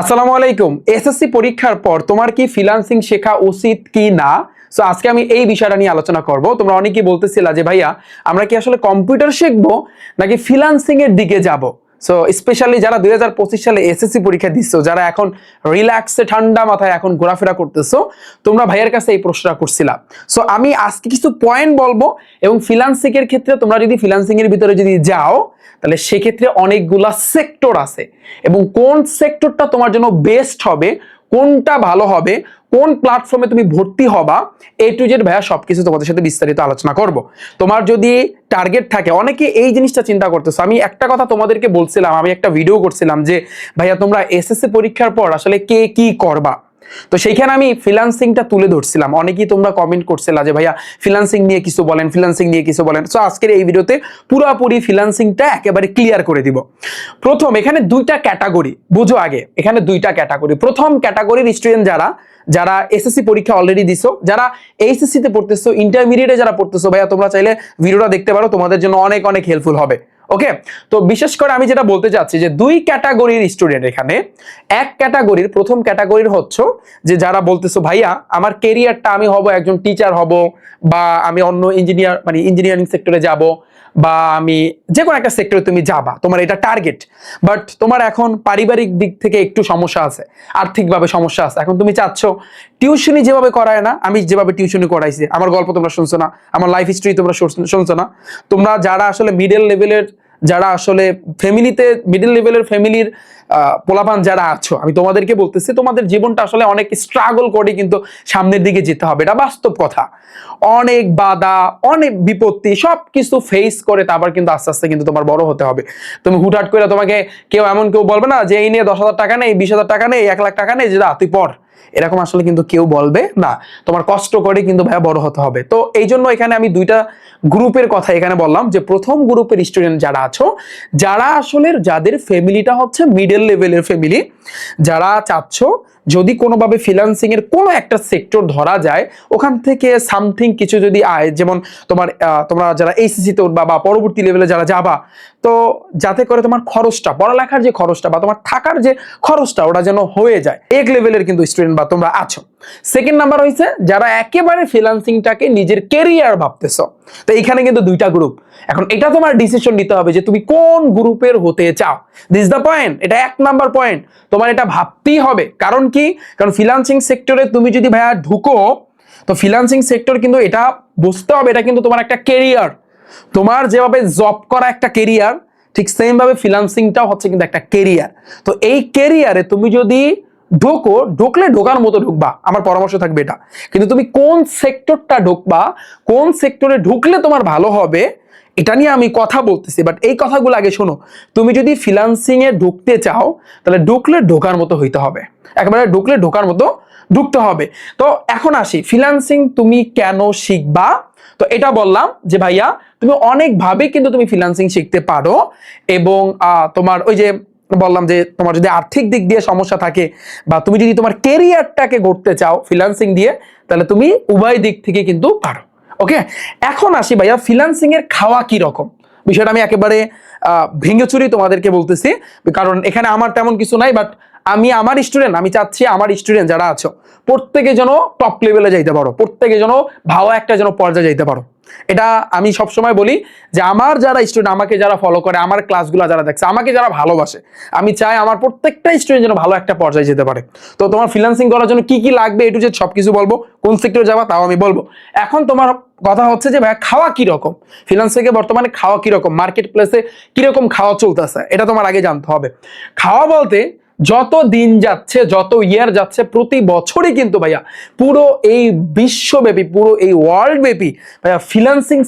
আসসালামু আলাইকুম। এসএসসি পরীক্ষার পর তোমার কি ফ্রিলান্সিং শেখা উচিত কি না? সো আজকে আমি এই বিষয়টা নিয়ে আলোচনা করব। তোমরা অনেকেই বলতেছিলা যে, ভাইয়া, আমরা কি আসলে কম্পিউটার শিখব নাকি ফ্রিলান্সিং এর দিকে যাব? সো স্পেশালি যারা দুই হাজার পঁচিশ সালে এসএসসি পরীক্ষা দিচ্ছ যারা এখন রিল্যাক্সে ঠান্ডা মাথায় এখন ঘোরাফেরা করতেছো, তোমরা ভাইয়ের কাছে এই প্রশ্নটা করছিলাম। সো আমি আজকে কিছু পয়েন্ট বলব এবং ফিলান্সিংয়ের এর ক্ষেত্রে তোমরা যদি ফিলান্সিংয়ের এর ভিতরে যদি যাও, তাহলে সেক্ষেত্রে অনেকগুলা সেক্টর আছে এবং কোন সেক্টরটা তোমার জন্য বেস্ট হবে কোনটা ভালো হবে? কোন প্ল্যাটফর্মে তুমি ভর্তি হবা? এ টু জেড ভাইয়া সব কিছু তোমাদের সাথে বিস্তারিত আলোচনা করব। তোমার যদি টার্গেট থাকে, অনেকে এই জিনিসটা চিন্তা করতেছো। আমি একটা কথা তোমাদেরকে বলছিলাম, আমি একটা ভিডিও করছিলাম যে, ভাইয়া তোমরা এসএসসি পরীক্ষার পর আসলে কে কি করবা? তো সেইখানে আমি ফ্রিল্যান্সিংটা তুলে ধরছিলাম। অনেকেই তোমরা কমেন্ট করছিলা যে, ভাইয়া ফ্রিল্যান্সিং নিয়ে কিছু বলেন ফ্রিল্যান্সিং নিয়ে কিছু বলেন। সো আজকের এই ভিডিওতে পুরোপুরি ফ্রিল্যান্সিংটা একেবারে ক্লিয়ার করে দিব। প্রথম, এখানে দুইটা ক্যাটাগরি বুঝো আগে, এখানে দুইটা ক্যাটাগরি প্রথম ক্যাটাগরির স্টুডেন্ট যারা যারা এসএসসি পরীক্ষা অলরেডি দিছো, যারা এইচএসসি তে পড়তেছো ইন্টারমিডিয়েটে যারা পড়তেছো, ভাইয়া, তোমরা চাইলে ভিডিওটা দেখতে পারো, তোমাদের জন্য অনেক অনেক হেল্পফুল হবে। ওকে তো বিশেষ করে আমি যেটা বলতে চাচ্ছি যে দুই ক্যাটাগরির স্টুডেন্ট এখানে, এক ক্যাটাগরির, প্রথম ক্যাটাগরির হচ্ছে যে যারা বলতেছো, ভাইয়া, আমার কেরিয়ারটা আমি হব একজন টিচার হব বা আমি অন্য ইঞ্জিনিয়ার মানে ইঞ্জিনিয়ারিং সেক্টরে যাব বা আমি যে কোনো একটা সেক্টরে তুমি যাবা, তোমার এটা টার্গেট বাট তোমার এখন পারিবারিক দিক থেকে একটু সমস্যা আছে, আর্থিকভাবে সমস্যা আছে, এখন তুমি চাচ্ছ টিউশনি যেভাবে করায় না, আমি যেভাবে টিউশনি করাইছি, আমার গল্প তোমরা শুনছো না, আমার লাইফ হিস্ট্রি তোমরা শুন- শুনছো না, তোমরা যারা আসলে মিডল লেভেলের যারা আসলে ফ্যামিলিতে মিডল লেভেলের ফ্যামিলির পোলাপান যারা আছো, আমি তোমাদেরকে বলতেছি, তোমাদের জীবনটা আসলে অনেক স্ট্রাগল করে কিন্তু সামনের দিকে যেতে হবে। এটা বাস্তব কথা। অনেক বাধা, অনেক বিপত্তি সব কিছু ফেস করে তারপর কিন্তু আস্তে আস্তে কিন্তু তোমার বড় হতে হবে। তুমি হুটহাট করে তোমাকে কেউ, এমন কেউ বলবে না যে, এই নিয়ে দশ হাজার টাকা নেই, বিশ হাজার টাকা নেই, এক লাখ টাকা নেই, যে দা তুই পড়। এরকম আসলে কিন্তু কেউ বলবে না। তোমার কষ্ট করে কিন্তু ভাইয়া বড় হতে হবে। তো এই জন্য এখানে আমি দুইটা গ্রুপের কথা এখানে বললাম যে প্রথম গ্রুপের স্টুডেন্ট যারা আছো, যারা আসলে যাদের ফ্যামিলিটা হচ্ছে মিডল লেভেলের ফ্যামিলি যারা চাচ্ছ যদি কোনোভাবে ফিনান্সিং এর কোনো একটা সেক্টর ধরা যায়, ওখান থেকে সামথিং কিছু যদি আয়, যেমন তোমার তোমরা যারা এইচএসসি তে উঠবা বা পরবর্তী লেভেলে যারা যাবা, তো যাতে করে তোমার খরচটা, পড়ালেখার যে খরচটা বা তোমার থাকার যে খরচটা, ওটা যেন হয়ে যায়। এক লেভেলের কিন্তু স্টুডেন্ট বা তোমরা আছো। সেকেন্ড নাম্বার হয়েছে যারা একেবারে ফ্রিল্যান্সিংটাকে নিজের কেরিয়ার ভাবতেছো তো এইখানে কিন্তু দুইটা গ্রুপ এখন এটা তোমার ডিসিশন নিতে হবে যে তুমি কোন গ্রুপের হতে চাও। দিস দ্য পয়েন্ট এটা এক নাম্বার পয়েন্ট তোমার এটা ভাবতেই হবে। কারণ কি? কারণ ফ্রিল্যান্সিং সেক্টরে তুমি যদি ভাইয়া ঢুকো, তো ফ্রিল্যান্সিং সেক্টর কিন্তু এটা বুঝতে হবে, এটা কিন্তু তোমার একটা কেরিয়ার তোমার যেভাবে জব করা একটা কেরিয়ার ঠিক সেম ভাবে ফ্রিল্যান্সিংটাও হচ্ছে কিন্তু একটা কেরিয়ার তো এই কেরিয়ারে তুমি যদি ঢোকো, ঢুকলে ঢোকার মতো ঢুকবা। আমার পরামর্শ থাকবে এটা। কিন্তু তুমি কোন সেক্টরটা ঢুকবা, কোন সেক্টরে ঢুকলে তোমার ভালো হবে, এটা নিয়ে আমি কথা বলতেছি। বাট এই কথাগুলো আগে শোনো। তুমি যদি ফ্রিল্যান্সিং এ ঢুকতে চাও, তাহলে ঢুকলে ঢোকার মতো হইতে হবে। একেবারে ঢুকলে ঢোকার মতো ঢুকতে হবে। তো এখন আসি। ফ্রিল্যান্সিং তুমি কেন শিখবা? তো এটা বললাম যে, ভাইয়া, তুমি অনেকভাবে কিন্তু তুমি ফ্রিল্যান্সিং শিখতে পারো এবং তোমার ওই যে বললাম যে তোমার যদি আর্থিক দিক দিয়ে সমস্যা থাকে বা তুমি যদি তোমার কেরিয়ারটাকে গড়তে চাও ফিলান্সিং দিয়ে, তাহলে তুমি উভয় দিক থেকে কিন্তু পারো। ওকে এখন আসি ভাইয়া ফিলান্সিং এর খাওয়া কি রকম? বিষয়টা আমি একেবারে ভেঙে চুরি তোমাদেরকে বলতেছি, কারণ এখানে আমার তেমন কিছু নাই বাট আমি আমার স্টুডেন্ট আমি চাচ্ছি আমার স্টুডেন্ট যারা আছো, প্রত্যেকে যেন টপ লেভেলে যাইতে পারো, প্রত্যেকে যেন ভালো একটা যেন পর্যায়ে যাইতে পারো। এটা আমি সবসময় বলি যে আমার যারা স্টুডেন্ট আমাকে যারা ফলো করে, আমার ক্লাসগুলো যারা দেখছে, আমাকে যারা ভালোবাসে, আমি চাই আমার প্রত্যেকটা স্টুডেন্ট যেন ভালো একটা পর্যায়ে যেতে পারে। তো তোমার ফ্রিল্যান্সিং করার জন্য কি কি লাগবে এটু যে সব কিছু বলব, কোন সেক্টরে যাবা তাও আমি বলব। এখন তোমার কথা হচ্ছে যে ভাই খাওয়া কি রকম ফ্রিল্যান্সিংয়ে বর্তমানে খাওয়া কি রকম মার্কেট প্লেসে কীরকম খাওয়া চলতেছে? এটা তোমার আগে জানতে হবে। খাওয়া বলতে যত দিন যাচ্ছে, যত ইয়ার যাচ্ছে, প্রতি বছরই কিন্তু ভাইয়া পুরো এই বিশ্বব্যাপী, পুরো এই ওয়ার্ল্ড ব্যাপী ভাইয়া ফিনান্সিং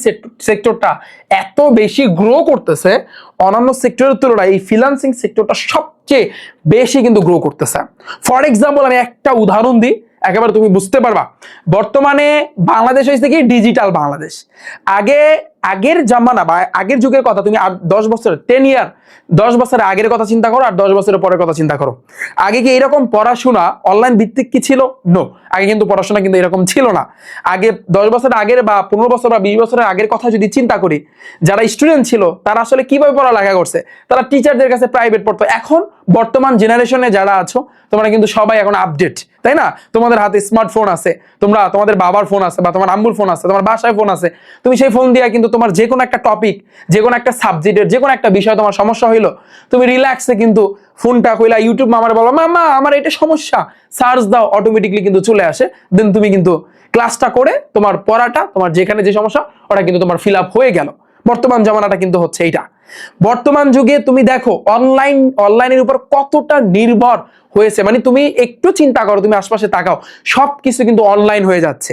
সেক্টরটা এত বেশি গ্রো করতেছে। অন্যান্য সেক্টরের তুলনায় এই ফিনান্সিং সেক্টরটা সবচেয়ে বেশি কিন্তু গ্রো করতেছে। ফর এক্সাম্পল আমি একটা উদাহরণ দিই, একেবারে তুমি বুঝতে পারবা। বর্তমানে বাংলাদেশ হয়েছে কি? ডিজিটাল বাংলাদেশ। আগে আগের জামানা বা আগের যুগের কথা তুমি দশ বছরের টেন ইয়ার দশ বছরের আগের কথা চিন্তা করো আর দশ বছরের পরের কথা চিন্তা করো। আগে কি এরকম পড়াশোনা অনলাইন ভিত্তিক কি ছিল? নো আগে কিন্তু পড়াশোনা কিন্তু এরকম ছিল না। আগে দশ বছরের আগের বা পনেরো বছর বা বিশ বছরের আগের কথা যদি চিন্তা করি, যারা স্টুডেন্ট ছিল, তারা আসলে কীভাবে পড়ালেখা করছে? তারা টিচারদের কাছে প্রাইভেট পড়তো। এখন বর্তমান জেনারেশনে যারা আছো, তোমরা কিন্তু সবাই এখন আপডেট তাই না? তোমাদের হাতে স্মার্টফোন আছে, তোমরা, তোমাদের বাবার ফোন আছে বা তোমার আম্মুর ফোন আছে, তোমার বাসায় ফোন আছে, তুমি সেই ফোন দিয়ে কিন্তু তোমার যে কোনো একটা টপিক যে কোনো একটা সাবজেক্টের যে কোনো একটা বিষয় তোমার সমস্যা হইল, তুমি রিল্যাক্সে কিন্তু ফোনটা কইলা ইউটিউব মামার বলো, মামা, আমার এটা সমস্যা। সার্চ দাও অটোমেটিকলি কিন্তু চলে আসে। দেন তুমি কিন্তু ক্লাসটা করে তোমার পড়াটা, তোমার যেখানে যে সমস্যা, ওটা কিন্তু তোমার ফিল আপ হয়ে গেল। বর্তমান জামানাটা কিন্তু হচ্ছে এইটা। বর্তমান যুগে তুমি দেখো অনলাইন অনলাইনের উপর কতটা নির্ভর হয়েছে। মানে তুমি একটু চিন্তা করো, তুমি আশপাশে তাকাও। সব কিছু কিন্তু অনলাইন হয়ে যাচ্ছে।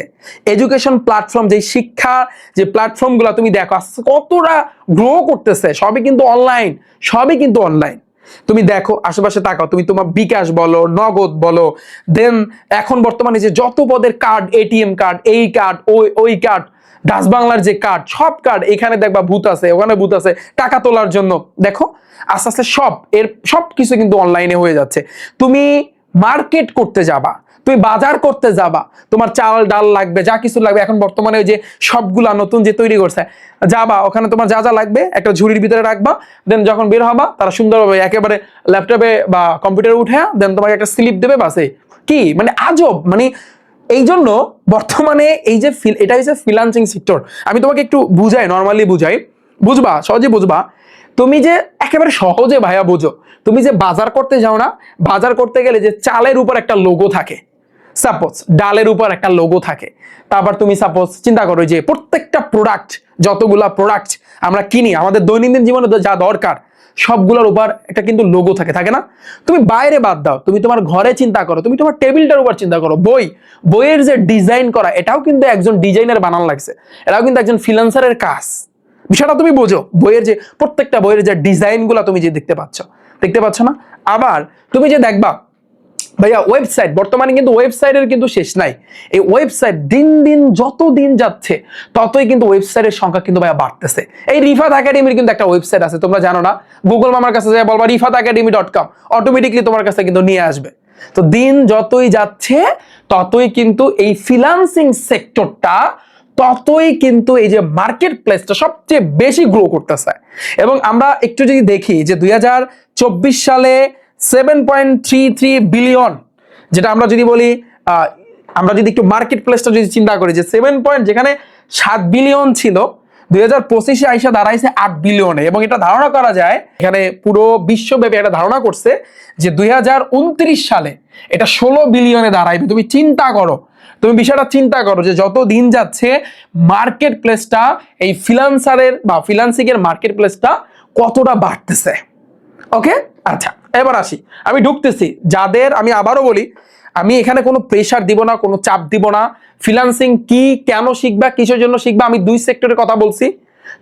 এডুকেশন প্ল্যাটফর্ম যে শিক্ষা, যে প্ল্যাটফর্মগুলো তুমি দেখো কতটা গ্রো করতেছে, সবই কিন্তু অনলাইন সবই কিন্তু অনলাইন তুমি দেখো, আশেপাশে তাকাও, তুমি তোমার বিকাশ বলো, নগদ বলো দেন এখন বর্তমানে যে যত পদের কার্ড এটিএম কার্ড এই কার্ড ওই ওই কার্ড ডাচ বাংলার যে কার্ড সব কার্ড এখানে দেখবা ভূত আছে, ওখানে ভূত আছে, টাকা তোলার জন্য। দেখো, আস্তে আস্তে সব, এর সব কিছু কিন্তু অনলাইনে হয়ে যাচ্ছে। তুমি মার্কেট করতে যাবা, তুমি বাজার করতে যাবা, তোমার চাল, ডাল লাগবে, যা কিছু লাগবে, এখন বর্তমানে যে সবগুলা নতুন যে তৈরি করছে, যাবা, ওখানে তোমার যা যা লাগবে, একটা ঝুড়ির ভিতরে রাখবা দেন যখন বের হবা, তারা সুন্দরভাবে একেবারে ল্যাপটপে বা কম্পিউটারে উঠে দেন তোমাকে একটা স্লিপ দেবে, বাসে। কি? মানে আজব! মানে এই জন্য বর্তমানে এই যে এটা হচ্ছে ফ্রিলান্সিং সেক্টর আমি তোমাকে একটু বুঝাই নর্মালি বুঝাই। বুঝবা? সহজে বুঝবা? তুমি যে একেবারে সহজে ভাইয়া বুঝো, তুমি যে বাজার করতে যাও না, বাজার করতে গেলে যে চালের উপর একটা লোগো থাকে। সাপোজ ডালের উপর একটা লোগো থাকে। তারপর তুমি সাপোজ চিন্তা করো যে প্রত্যেকটা প্রোডাক্ট যতগুলা প্রোডাক্ট আমরা কিনি, আমাদের দৈনন্দিন জীবনে যা দরকার সবগুলোর উপর একটা কিন্তু লোগো থাকে থাকে না? তুমি বাইরে বাদ দাও, তুমি তোমার ঘরে চিন্তা করো, তুমি তোমার টেবিলটার উপর চিন্তা করো, বই, বইয়ের যে ডিজাইন করা, এটাও কিন্তু একজন ডিজাইনার বানান লাগছে এটাও কিন্তু একজন ফ্রিল্যান্সারের কাজ। বিষয়টা তুমি বোঝো, বইয়ের যে, প্রত্যেকটা বইয়ের যে ডিজাইনগুলো তুমি যে দেখতে পাচ্ছ দেখতে পাচ্ছ না? আবার তুমি যে দেখবা ভাইয়া ওয়েবসাইট বর্তমানে কিন্তু ওয়েবসাইটের কিন্তু শেষ নাই। এই ওয়েবসাইট দিন দিন যত দিন যাচ্ছে, ততই কিন্তু ওয়েবসাইটের সংখ্যা কিন্তু ভাইয়া বাড়তেছে। এই রিফাত একাডেমির কিন্তু একটা ওয়েবসাইট আছে, তোমরা জানো না? গুগল মামার কাছে যাই বলবা, Rifat academy dot com automatically তোমার কাছে কিন্তু নিয়ে আসবে। তো দিন যতই যাচ্ছে, ততই কিন্তু এই ফিনান্সিং সেক্টরটা ততই কিন্তু এই যে মার্কেট প্লেসটা সবচেয়ে বেশি গ্রো করতেছে। এবং আমরা একটু যদি দেখি যে দুই হাজার চব্বিশ সালে seven point three three billion যেটা আমরা যদি বলি আমরা যদি একটু মার্কেট প্লেসটা যদি চিন্তা করি, যে সেভেন পয়েন্ট যেখানে সাত বিলিয়ন ছিল, দুই হাজার পঁচিশে আইসা দাঁড়াইছে আট বিলিয়নে এবং এটা ধারণা করা যায়, এখানে পুরো বিশ্বব্যাপী একটা ধারণা করছে যে দুই হাজার উনত্রিশ সালে এটা ষোলো বিলিয়নে দাঁড়াইবে। তুমি চিন্তা করো, তুমি বিষয়টা চিন্তা করো যে যত দিন যাচ্ছে মার্কেট প্লেসটা এই ফিনান্সারের বা ফিনান্সিং এর মার্কেট প্লেসটা কতটা বাড়তেছে। ওকে আচ্ছা এবার আসি। আমি ঢুকতেছি। যাদের, আমি আবারও বলি, আমি এখানে কোনো প্রেশার দিব না, কোনো চাপ দিব না। ফিনান্সিং কি, কেন শিখবা, কিসের জন্য শিখবা, আমি দুই সেক্টরের কথা বলছি।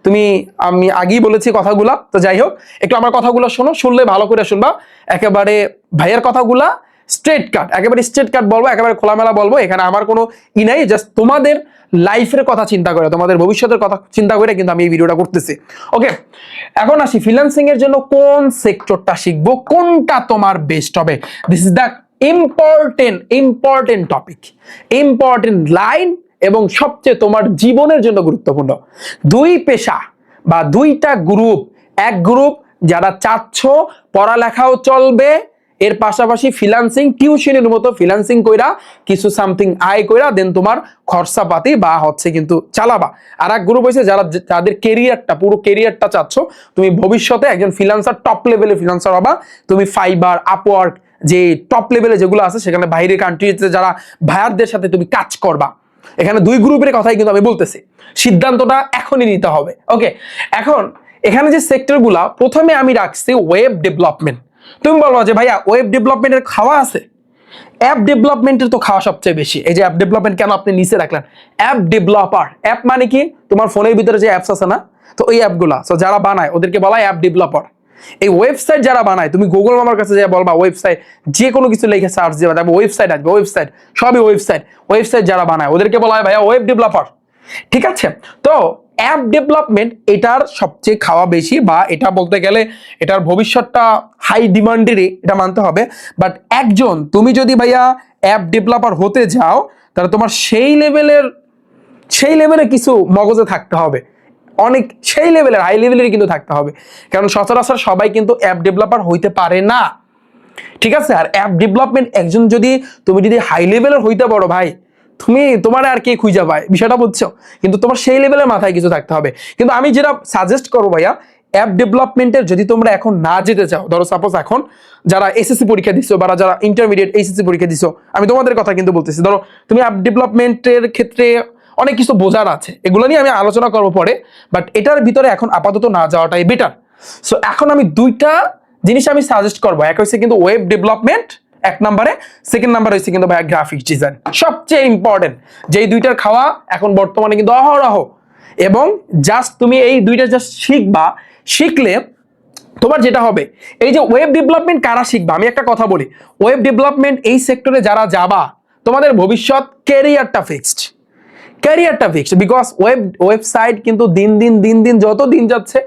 তুমি, আমি আগেই বলেছি কথাগুলা, তো যাই হোক, একটু আমার কথাগুলো শোনো, শুনলে ভালো করে শুনবা। একেবারে ভাইয়ের কথাগুলা স্ট্রেট কাট একেবারে স্ট্রেট কাট বলব, একেবারে খোলামেলা বলব, এখানে আমার কোনো ই নাই জাস্ট তোমাদের লাইফের কথা চিন্তা করে, তোমাদের ভবিষ্যতের কথা চিন্তা করে কিন্তু আমি এই ভিডিওটা করতেছি। ওকে এখন আসি ফ্রিল্যান্সিং এর জন্য কোন সেক্টরটা শিখব, কোনটা তোমার বেস্ট হবে? This is the important important topic important line এবং সবচেয়ে তোমার জীবনের জন্য গুরুত্বপূর্ণ। দুই পেশা বা দুইটা গ্রুপ এক গ্রুপ যারা চাচ্ছ পড়ালেখাও চলবে এর পাশাপাশি ফিনান্সিং টিউশনের মতো ফিনান্সিং কইরা কিছু সামথিং আয় কইরা দেন তোমার খরচাপাতি বা হচ্ছে কিন্তু চালাবা। আর এক গ্রুপ হয়েছে যারা যাদের কেরিয়ারটা পুরো কেরিয়ারটা চাচ্ছ, তুমি ভবিষ্যতে একজন ফিনান্সার টপ লেভেলে ফিনান্সার হবা। তুমি ফাইবার আপওয়ার্ক যে টপ লেভেলে যেগুলো আছে, সেখানে বাইরের কান্ট্রিতে যারা ভায়ারদের সাথে তুমি কাজ করবা। এখানে দুই গ্রুপের কথাই কিন্তু আমি বলতেছি। সিদ্ধান্তটা এখনই নিতে হবে। ওকে এখন, এখানে যে সেক্টরগুলা প্রথমে আমি রাখছি ওয়েব ডেভেলপমেন্ট তুমি বলব যে ভাইয়া ওয়েব ডেভেলপমেন্টের খাওয়া আছে? অ্যাপ ডেভেলপমেন্টের তো খাওয়া সবচেয়ে বেশি। এই যে অ্যাপ ডেভেলপমেন্ট কেন আপনি নিচে রাখলেন? অ্যাপ ডেভেলপার অ্যাপ মানে কি? তোমার ফোনের ভিতরে যে অ্যাপস আছে না? তো ওই অ্যাপগুলা তো যারা বানায়, ওদেরকে বলা হয় অ্যাপ ডেভেলপার এই ওয়েবসাইট যারা বানায়, তুমি গুগল মামার কাছে যা বলবা ওয়েবসাইট যে কোনো কিছু লিখে সার্চ দেবা, দেখবে ওয়েবসাইট আসবে ওয়েবসাইট সবই ওয়েবসাইট ওয়েবসাইট যারা বানায়, ওদেরকে বলা হয় ভাইয়া ওয়েব ডেভেলপার ঠিক আছে? তো অ্যাপ ডেভেলপমেন্ট এটার সবচেয়ে খাওয়া বেশি বা এটা বলতে গেলে এটার ভবিষ্যৎটা হাই ডিমান্ডেরই এটা মানতে হবে। বাট একজন, তুমি যদি ভাইয়া অ্যাপ ডেভেলপার হতে যাও, তাহলে তোমার সেই লেভেলের সেই লেভেলে কিছু মগজে থাকতে হবে। অনেক, সেই লেভেলের হাই লেভেলের কিন্তু থাকতে হবে। কারণ সচরাচর সবাই কিন্তু অ্যাপ ডেভেলপার হইতে পারে না। ঠিক আছে? আর অ্যাপ ডেভেলপমেন্ট একজন যদি, তুমি যদি হাই লেভেলের হইতে পারো ভাই তুমি তোমার আর কে খুঁজে পায়? বিষয়টা বুঝছ? কিন্তু তোমার সেই লেভেলের মাথায় কিছু থাকতে হবে। কিন্তু আমি যেটা সাজেস্ট করব ভাইয়া অ্যাপ ডেভেলপমেন্টের যদি তোমরা এখন না যেতে চাও, ধরো সাপোজ এখন যারা এসএসসি পরীক্ষা দিছো বা যারা ইন্টারমিডিয়েট এইচএসসি পরীক্ষা দিছো, আমি তোমাদের কথা কিন্তু বলতেছি। ধরো তুমি অ্যাপ ডেভেলপমেন্টের ক্ষেত্রে অনেক কিছু বোঝার আছে। এগুলো নিয়ে আমি আলোচনা করব পরে বাট এটার ভিতরে এখন আপাতত না যাওয়াটাই বেটার সো এখন আমি দুইটা জিনিস আমি সাজেস্ট করব। এক হচ্ছে কিন্তু ওয়েব ডেভেলপমেন্ট এক নম্বরে সেকেন্ড নাম্বার হচ্ছে কিন্তু ভাইয়া গ্রাফিক্স ডিজাইন সবচেয়ে ইম্পর্টেন্ট যেই দুইটার খাওয়া এখন বর্তমানে কিন্তু অহরহ। এবং জাস্ট তুমি এই দুইটা জাস্ট শিখবা, শিখলে তোমার যেটা হবে, এই যে ওয়েব ডেভেলপমেন্ট কারা শিখবা? আমি একটা কথা বলি ওয়েব ডেভেলপমেন্ট এই সেক্টরে যারা যাবা, তোমাদের ভবিষ্যৎ ক্যারিয়ারটা ফিক্সড ক্যারিয়ারটা ফিক্সড বিকজ ওয়েব ওয়েবসাইট কিন্তু দিন দিন দিন দিন যত দিন যাচ্ছে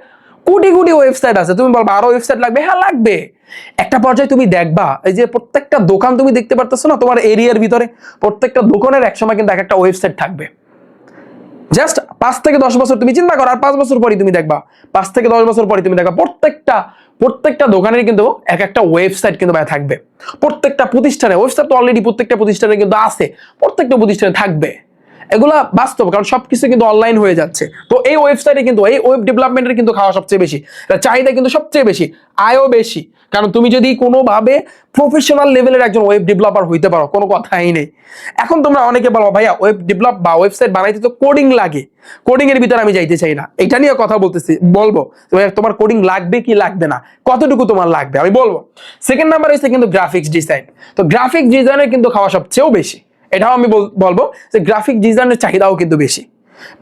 কোটি কোটি ওয়েবসাইট আছে। তুমি বলবা, আরও ওয়েবসাইট লাগবে? হ্যাঁ লাগবে। একটা পর্যায়ে তুমি দেখবা, এই যে প্রত্যেকটা দোকান তুমি দেখতে পারতেছো না, তোমার এরিয়ার ভিতরে প্রত্যেকটা দোকানের একসময় কিন্তু এক একটা ওয়েবসাইট থাকবে। জাস্ট পাঁচ থেকে দশ বছর তুমি চিন্তা করো, আর পাঁচ বছর পরে তুমি দেখবা। পাঁচ থেকে দশ বছর পরে তুমি দেখবা, প্রত্যেকটা প্রত্যেকটা দোকানের কিন্তু এক একটা ওয়েবসাইট কিন্তু ভাই থাকবে। প্রত্যেকটা প্রতিষ্ঠানে ওয়েবসাইট তো অলরেডি প্রত্যেকটা প্রতিষ্ঠানে কিন্তু আছে, প্রত্যেকটা প্রতিষ্ঠানে থাকবে। এগুলা বাস্তব, কারণ সবকিছু কিন্তু অনলাইন হয়ে যাচ্ছে। তো এই ওয়েবসাইটে কিন্তু, এই ওয়েব ডেভেলপমেন্টের কিন্তু খাওয়া সবচেয়ে বেশি। চাহিদা কিন্তু সবচেয়ে বেশি, আয়ও বেশি। কারণ তুমি যদি কোনোভাবে প্রফেশনাল লেভেলের একজন ওয়েব ডেভেলপার হইতে পারো, কোনো কথাই নেই। এখন তোমরা অনেকে বলো, ভাইয়া ওয়েব ডেভেলপ বা ওয়েবসাইট বানাইতে তো কোডিং লাগে। কোডিং এর ভিতরে আমি যাইতে চাই না। এটা নিয়ে কথা বলতেছি, বলব তোমার- তোমার কোডিং লাগবে কি লাগবে না? কতটুকু তোমার লাগবে? আমি বলব। সেকেন্ড নাম্বার হচ্ছে কিন্তু গ্রাফিক্স ডিজাইন তো গ্রাফিক্স ডিজাইনের কিন্তু খাওয়া সবচেয়েও বেশি। এটাও আমি বলব যে গ্রাফিক ডিজাইনের চাহিদাও কিন্তু বেশি।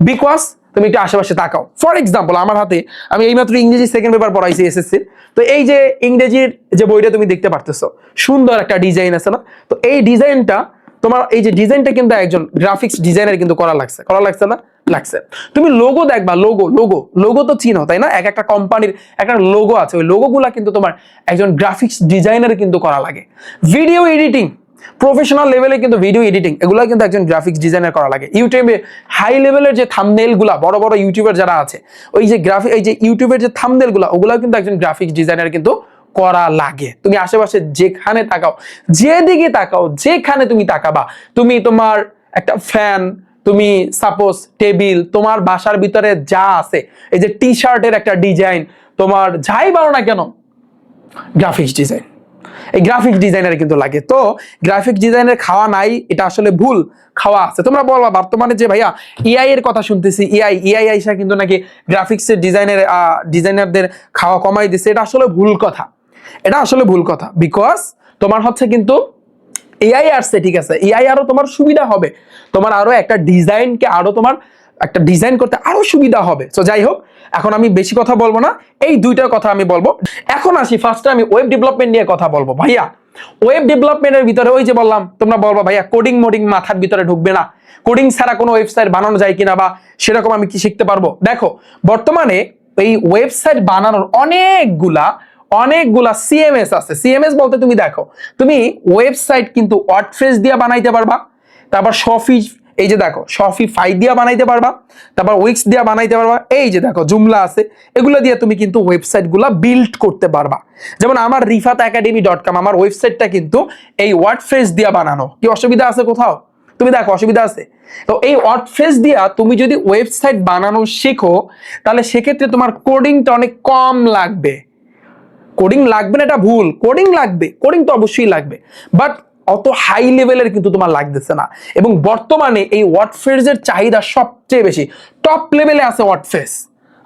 বিকজ তুমি একটু আশেপাশে তাকাও। ফর এক্সাম্পল আমার হাতে আমি এইমাত্র ইংরেজি সেকেন্ড পেপার পড়াইছি এসএসসি তো এই যে ইংরেজির যে বইটা তুমি দেখতে পারতেছো, সুন্দর একটা ডিজাইন আছে না? তো এই ডিজাইনটা তোমার এই যে ডিজাইনটা কিন্তু একজন গ্রাফিক্স ডিজাইনার কিন্তু করা লাগছে। করা লাগছে না? লাগছে। তুমি লোগো দেখবা লোগো লোগো লোগো তো চিনো, তাই না? এক একটা কোম্পানির একটা লোগো আছে। ওই লোগোগুলা কিন্তু তোমার একজন গ্রাফিক্স ডিজাইনার কিন্তু করা লাগে। ভিডিও এডিটিং প্রফেশনাল লেভেলে কিন্তু ভিডিও এডিটিং এগুলো কিন্তু একজন গ্রাফিক্স ডিজাইনার করা লাগে। ইউটিউবে হাই লেভেলের যে থামনেলগুলা বড় বড় ইউটিউবার যারা আছে, ওই যে গ্রাফিক এই যে ইউটিউবের যে থামনেলগুলা ওগুলো কিন্তু একজন গ্রাফিক্স ডিজাইনার কিন্তু করা লাগে। তুমি আশেপাশে যেখানে তাকাও, যেদিকে তাকাও, যেখানে তুমি তাকাবা, তুমি তোমার একটা ফ্যান তুমি সাপোজ টেবিল তোমার বাসার ভিতরে যা আছে, এই যে টি শার্টের একটা ডিজাইন তোমার যাই বলো না কেন গ্রাফিক্স ডিজাইন এই গ্রাফিক ডিজাইনার কিন্তু লাগে। তো গ্রাফিক ডিজাইনের খাওয়া নাই, এটা আসলে ভুল খাওয়া আছে। তোমরা বলবা, বর্তমানে যে ভাইয়া ইআই এর কথা শুনতেছি ইআই ইআই আইসা কিন্তু নাকি গ্রাফিক্সের ডিজাইনের ডিজাইনারদের খাওয়া কমাই দিছে। এটা আসলে ভুল কথা। এটা আসলে ভুল কথা। বিকজ তোমার হচ্ছে কিন্তু এআই আসছে ঠিক আছে। এআই আরও তোমার সুবিধা হবে। তোমার আরও একটা ডিজাইনকে আরও তোমার একটা ডিজাইন করতে আরও সুবিধা হবে। তো যাই হোক, এখন আমি বেশি কথা বলব না। এই দুইটার কথা আমি বলব। এখন আসি ফার্স্টে আমি ওয়েব ডেভেলপমেন্ট নিয়ে কথা বলব। ভাইয়া ওয়েব ডেভেলপমেন্টের ভিতরে ওই যে বললাম, তোমরা বলব, ভাইয়া কোডিং মোডিং মাথার ভিতরে ঢুকবে না। কোডিং ছাড়া কোনো ওয়েবসাইট বানানো যায় কিনা বা সেরকম আমি কি শিখতে পারব? দেখো, বর্তমানে এই ওয়েবসাইট বানানোর অনেকগুলা অনেকগুলা সিএমএস আছে। সিএমএস বলতে তুমি দেখো, তুমি ওয়েবসাইট কিন্তু ওয়ার্ডপ্রেস দিয়ে বানাইতে পারবা, তারপর শফি এই যে দেখো শফি ফাই দিয়া বানাইতে পারবা, তারপর উইক্স দিয়া বানাইতে পারবা, এই যে দেখো জুমলা আছে, এগুলো দিয়ে তুমি কিন্তু ওয়েবসাইটগুলো বিল্ড করতে পারবা। যেমন আমার রিফাত একাডেমি ডট কম আমার ওয়েবসাইটটা কিন্তু এই ওয়ার্ডপ্রেস দিয়া বানানো। কি অসুবিধা আছে কোথাও? তুমি দেখো, অসুবিধা আছে। তো এই ওয়ার্ডপ্রেস দিয়া তুমি যদি ওয়েবসাইট বানানো শেখো, তাহলে সেক্ষেত্রে তোমার কোডিংটা অনেক কম লাগবে। কোডিং লাগবে না, এটা ভুল। কোডিং লাগবে। কোডিং তো অবশ্যই লাগবে। বাট অত হাই লেভেলের কিন্তু তোমার লাগতেছে না। এবং বর্তমানে এই ওয়ার্ডফেসের চাহিদা সবচেয়ে বেশি। টপ লেভেলে আছে ওয়ার্ডফেস।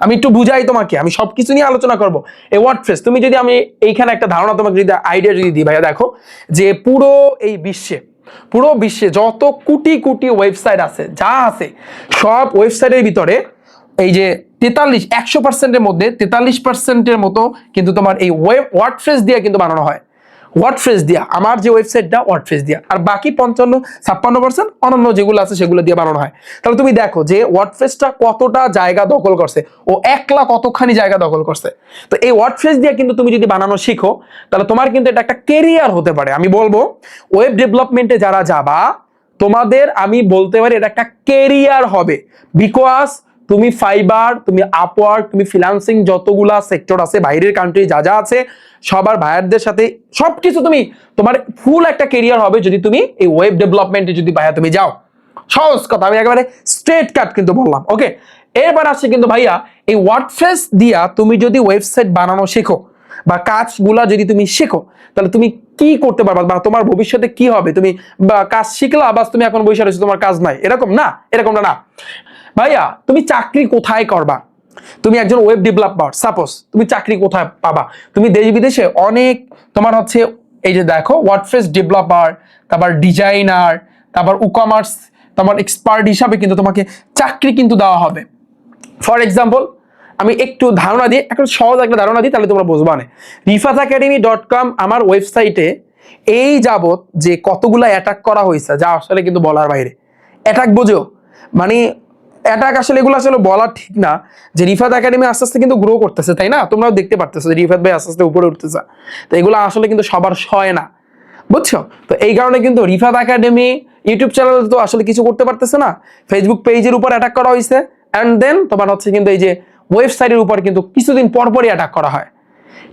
আমি একটু বুঝাই তোমাকে, আমি সবকিছু নিয়ে আলোচনা করব। এই ওয়ার্ডফেস, তুমি যদি আমি এইখানে একটা ধারণা তোমাকে যদি আইডিয়া যদি দিই, ভাইয়া দেখো, যে পুরো এই বিশ্বে, পুরো বিশ্বে যত কোটি কোটি ওয়েবসাইট আছে, যা আছে, সব ওয়েবসাইটের ভিতরে এই যে তেতাল্লিশ, একশো পার্সেন্টের মধ্যে তেতাল্লিশ পার্সেন্টের মতো কিন্তু তোমার এই ওয়েব ওয়ার্ডপ্রেস দিয়ে কিন্তু বানানো হয়। ওয়ার্ডফ্রেস দিয়া, আমার যে ওয়েবসাইটটা ওয়ার্ডফ্রেস দিয়া। আর বাকি পঞ্চান্ন, ছাপ্পান্ন পার্সেন্ট অনন্য যেগুলো আছে সেগুলো দিয়ে বানানো হয়। তাহলে তুমি দেখো যে ওয়ার্ডফ্রেসটা কতটা জায়গা দখল করছে ও একলা কতখানি জায়গা দখল করছে। তো এই ওয়ার্ডফ্রেস দিয়ে কিন্তু তুমি যদি বানানো শিখো, তাহলে তোমার কিন্তু এটা একটা কেরিয়ার হতে পারে। আমি বলব ওয়েব ডেভেলপমেন্টে যারা যাবা, তোমাদের আমি বলতে পারি এটা একটা কেরিয়ার হবে। বিকজ তুমি ফাইবার তুমি আপওয়ার্ক তুমি ফিনান্সিং যতগুলা সেক্টর আছে, বাইরের কান্ট্রি যা যা আছে সবার ভাইয়ারদের সাথে সবকিছু তুমি, তোমার ফুল একটা কেরিয়ার হবে যদি তুমি এই ওয়েব ডেভেলপমেন্টে যদি ভাইয়া তুমি যাও। সহজ কথা, আমি একেবারে স্ট্রেট কাট কিন্তু বললাম ওকে এরপর আসছে কিন্তু ভাইয়া, এই ওয়ার্ডপ্রেস দিয়া তুমি যদি ওয়েবসাইট বানানো শেখো, বা কাজগুলা যদি তুমি শেখো, তাহলে তুমি কি করতে পারবা, বা তোমার ভবিষ্যতে কি হবে? তুমি, বা কাজ শিখলা বাস তুমি এখন বসে রয়েছো, তোমার কাজ নাই। এরকম না, এরকমটা না। ভাইয়া, তুমি চাকরি কোথায় করবা? তুমি একজন ওয়েব ডেভেলপার সাপোজ তুমি চাকরি কোথায় পাবা? তুমি দেশ বিদেশে অনেক তোমার হচ্ছে এই যে দেখো ওয়ার্ডপ্রেস ডেভেলপার তারপর ডিজাইনার তারপর উকমার্স তোমার এক্সপার্ট হিসাবে কিন্তু তোমাকে চাকরি কিন্তু দেওয়া হবে। ফর এক্সাম্পল আমি একটু ধারণা দিই একটা সহজ একটা ধারণা দিই তাহলে তোমরা বুঝবা না। রিফাত একাডেমি ডট কম আমার ওয়েবসাইটে এই যাবত যে কতগুলা অ্যাটাক করা হয়েছে, যা আসলে কিন্তু বলার বাইরে। অ্যাটাক বোঝো। মানে অ্যাটাক আসলে এগুলো আসলে বলা ঠিক না। যে রিফাত একাডেমি আস্তে আস্তে কিন্তু গ্রো করতেছে, তাই না? তোমরাও দেখতে পারতেছো যে রিফাত ভাই আস্তে আস্তে উপরে উঠতেছে। তো এগুলো আসলে কিন্তু সবার সয় না। বুঝছ? তো এই কারণে কিন্তু রিফাত একাডেমি ইউটিউব চ্যানেল তো আসলে কিছু করতে পারতেছে না। ফেসবুক পেজের উপর অ্যাটাক করা হয়েছে অ্যান্ড দেন তোমার হচ্ছে কিন্তু এই যে ওয়েবসাইটের উপর কিন্তু কিছুদিন পরপরই অ্যাটাক করা হয়।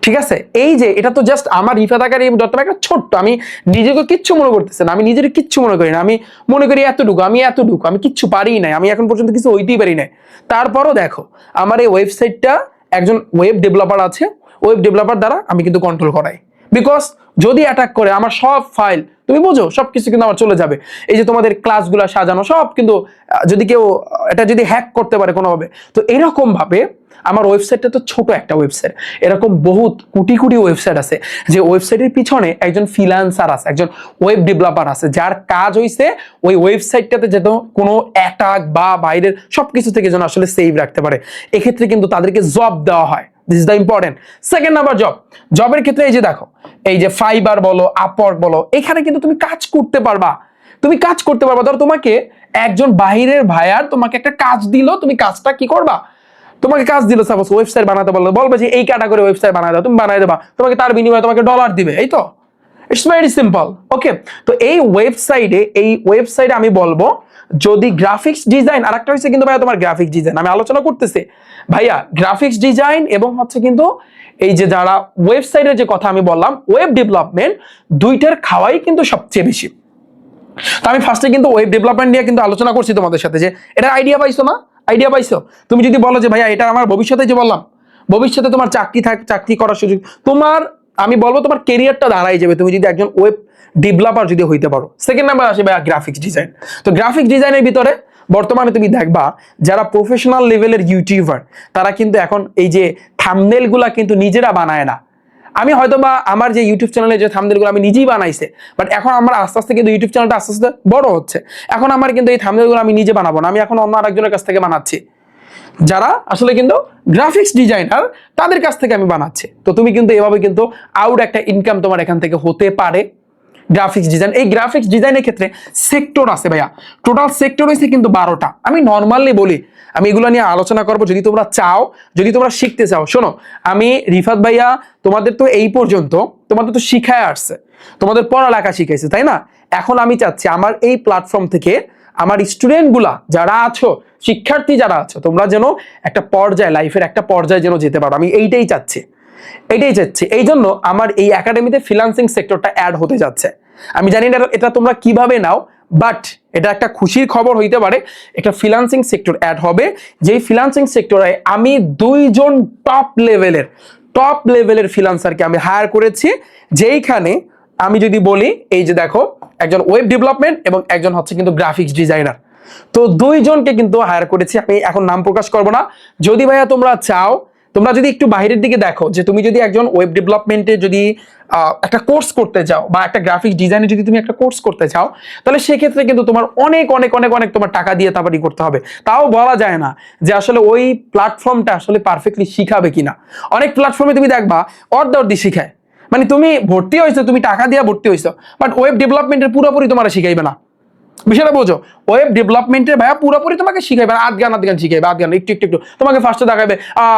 ঠিক আছে? এই যে, এটা তো জাস্ট আমার ইফাদাকারী আকারে যত একটা ছোট্ট, আমি নিজেকে কিচ্ছু মনে করতেছে না, আমি নিজের কিচ্ছু মনে করি না, আমি মনে করি এতটুকু, আমি এতটুকু, আমি কিচ্ছু পারি নাই, আমি এখন পর্যন্ত কিছু হইতেই পারি নাই। তারপরও দেখো, আমার এই ওয়েবসাইটটা একজন ওয়েব ডেভেলপার আছে ওয়েব ডেভেলপার দ্বারা আমি কিন্তু কন্ট্রোল করাই। বিকজ যদি অ্যাটাক করে আমার সব ফাইল তুমি বোঝো সব কিছু কিন্তু আমার চলে যাবে। এই যে তোমাদের ক্লাসগুলো সাজানো, সব কিন্তু যদি কেউ, এটা যদি হ্যাক করতে পারে কোনোভাবে। তো এরকম ভাবে আমার ওয়েবসাইটটা তো ছোট একটা ওয়েবসাইট এরকম বহুত কোটি কোটি ওয়েবসাইট আছে, যে ওয়েবসাইটের পিছনে একজন ফিলান্সার আছে, একজন ওয়েব ডেভেলপার আছে, যার কাজ হইছে ওই ওয়েবসাইটটাতে যেন কোনো অ্যাটাক বা বাইরের সব কিছু থেকে যেন আসলে সেভ রাখতে পারে। এক্ষেত্রে কিন্তু তাদেরকে জব দেওয়া হয়। This is the important second number job জবের ক্ষেত্রে এই যে দেখো, এই যে ফাইবার বলো আপওয়ার্ক বলো, এখানে কিন্তু তুমি কাজ করতে পারবা। তুমি কাজ করতে পারবা। ধরো তোমাকে একজন বাহিরের ভাইয়ার তোমাকে একটা কাজ দিল, তুমি কাজটা কি করবা? তোমাকে কাজ দিল সাপোজ ওয়েবসাইট বানাতে বলল, বলবে যে এই ক্যাটাগরি ওয়েবসাইট বানায় দাও, তুমি বানায় দেবা। তোমাকে তার বিনিময়ে তোমাকে ডলার দিবে, এই তো? ইটস ভেরি সিম্পল ওকে তো এই ওয়েবসাইটে এই ওয়েবসাইটে আমি বলব, যদি গ্রাফিক্স ডিজাইন আর একটা হচ্ছে কিন্তু ভাইয়া তোমার গ্রাফিক্স ডিজাইন আমি আলোচনা করতেছি। ভাইয়া গ্রাফিক্স ডিজাইন এবং হচ্ছে কিন্তু এই যে যারা ওয়েবসাইটের যে কথা আমি বললাম ওয়েব ডেভেলপমেন্ট দুইটার খাওয়াই কিন্তু সবচেয়ে বেশি। তো আমি ফার্স্টে কিন্তু ওয়েব ডেভেলপমেন্ট নিয়ে কিন্তু আলোচনা করছি তোমাদের সাথে যে, এটা আইডিয়া পাইছো না আইডিয়া পাইছো? তুমি যদি বলো যে ভাইয়া, এটা আমার ভবিষ্যতে যে বললাম, ভবিষ্যতে তোমার চাকরি থাক, চাকরি করার সুযোগ, তোমার আমি বলব তোমার কেরিয়ারটা দাঁড়াই যাবে। তুমি যদি একজন ওয়েব ডেভেলপার যদি হইতে পারো। সেকেন্ড নাম্বার আসে ভাইয়া গ্রাফিক্স ডিজাইন তো গ্রাফিক্স ডিজাইনের ভিতরে বর্তমানে তুমি দেখবা, যারা প্রফেশনাল লেভেলের ইউটিউবার তারা কিন্তু এখন এই যে থামনেলগুলা কিন্তু নিজেরা বানায় না। আমি হয়তো বা আমার যে ইউটিউব চ্যানেলে যে থামনেলগুলো আমি নিজেই বানাইছে বাট এখন আমার আস্তে আস্তে কিন্তু ইউটিউব চ্যানেলটা আস্তে আস্তে বড় হচ্ছে। এখন আমার কিন্তু এই থামনেলগুলো আমি নিজে বানাবো না। আমি এখন অন্য আরেকজনের কাছ থেকে বানাচ্ছি। যারা আসলে কিন্তু গ্রাফিক্স ডিজাইনার তাদের কাছ থেকে আমি বানাচ্ছি। তো তুমি কিন্তু এভাবে কিন্তু আউট একটা ইনকাম তোমার এখান থেকে হতে পারে। গ্রাফিক্স ডিজাইন এই গ্রাফিক্স ডিজাইনের ক্ষেত্রে সেক্টর আছে ভাইয়া। টোটাল সেক্টর হয়েছে কিন্তু বারোটা। আমি নর্মালি বলি, আমি এগুলো নিয়ে আলোচনা করব, যদি তোমরা চাও, যদি তোমরা শিখতে চাও। শোনো, আমি রিফাত ভাইয়া, তোমাদের তো এই পর্যন্ত, তোমাদের তো শিখায় আসছে। তোমাদের পড়ালেখা শিখাইছে, তাই না? এখন আমি চাচ্ছি, আমার এই প্ল্যাটফর্ম থেকে আমার স্টুডেন্টগুলা যারা আছো, শিক্ষার্থী যারা আছো, তোমরা যেন একটা পর্যায়ে লাইফের একটা পর্যায়ে যেন যেতে পারো। আমি এইটাই চাচ্ছি। এটাই চাচ্ছি। এই জন্য আমার এই একাডেমিতে ফিনান্সিং সেক্টরটা অ্যাড হতে যাচ্ছে। আমি জানি না এটা- তোমরা কীভাবে নাও বাট এটা একটা খুশির খবর হইতে পারে, একটা ফিনান্সিং সেক্টর অ্যাড হবে। যেই ফিনান্সিং সেক্টরে আমি দুইজন টপ লেভেলের টপ লেভেলের ফিনান্সারকে আমি হায়ার করেছি, যেইখানে আমি যদি বলি, এই যে দেখো একজন ওয়েব ডেভেলপমেন্ট এবং একজন হচ্ছে কিন্তু গ্রাফিক্স ডিজাইনার তো দুইজনকে কিন্তু হায়ার করেছি, আমি এখন নাম প্রকাশ করব না। যদি ভাইয়া তোমরা চাও, তোমরা যদি একটু বাইরের দিকে দেখো যে তুমি যদি একজন ওয়েব ডেভেলপমেন্টে যদি একটা কোর্স করতে চাও বা একটা গ্রাফিক্স ডিজাইনে যদি তুমি একটা কোর্স করতে চাও, তাহলে সেক্ষেত্রে কিন্তু তোমার অনেক অনেক অনেক অনেক তোমার টাকা দিয়ে তারপরই করতে হবে। তাও বলা যায় না যে আসলে ওই প্ল্যাটফর্মটা আসলে পারফেক্টলি শিখাবে কিনা। অনেক প্ল্যাটফর্মে তুমি দেখবা, অর্ধ অর্ধি শিখায়। মানে তুমি ভর্তি হয়েছো, তুমি টাকা দিয়ে ভর্তি হয়েছো বাট ওয়েব ডেভেলপমেন্টের পুরোপুরি তোমার শিখাইবে না। বিষয়টা বোঝো। ওয়েব ডেভেলপমেন্টের ভাইয়া পুরোপুরি তোমাকে শিখাইবে না আধ গান আধ গান শিখাইবে আধ গান একটু একটু একটু। তোমাকে ফার্স্টে দেখাবে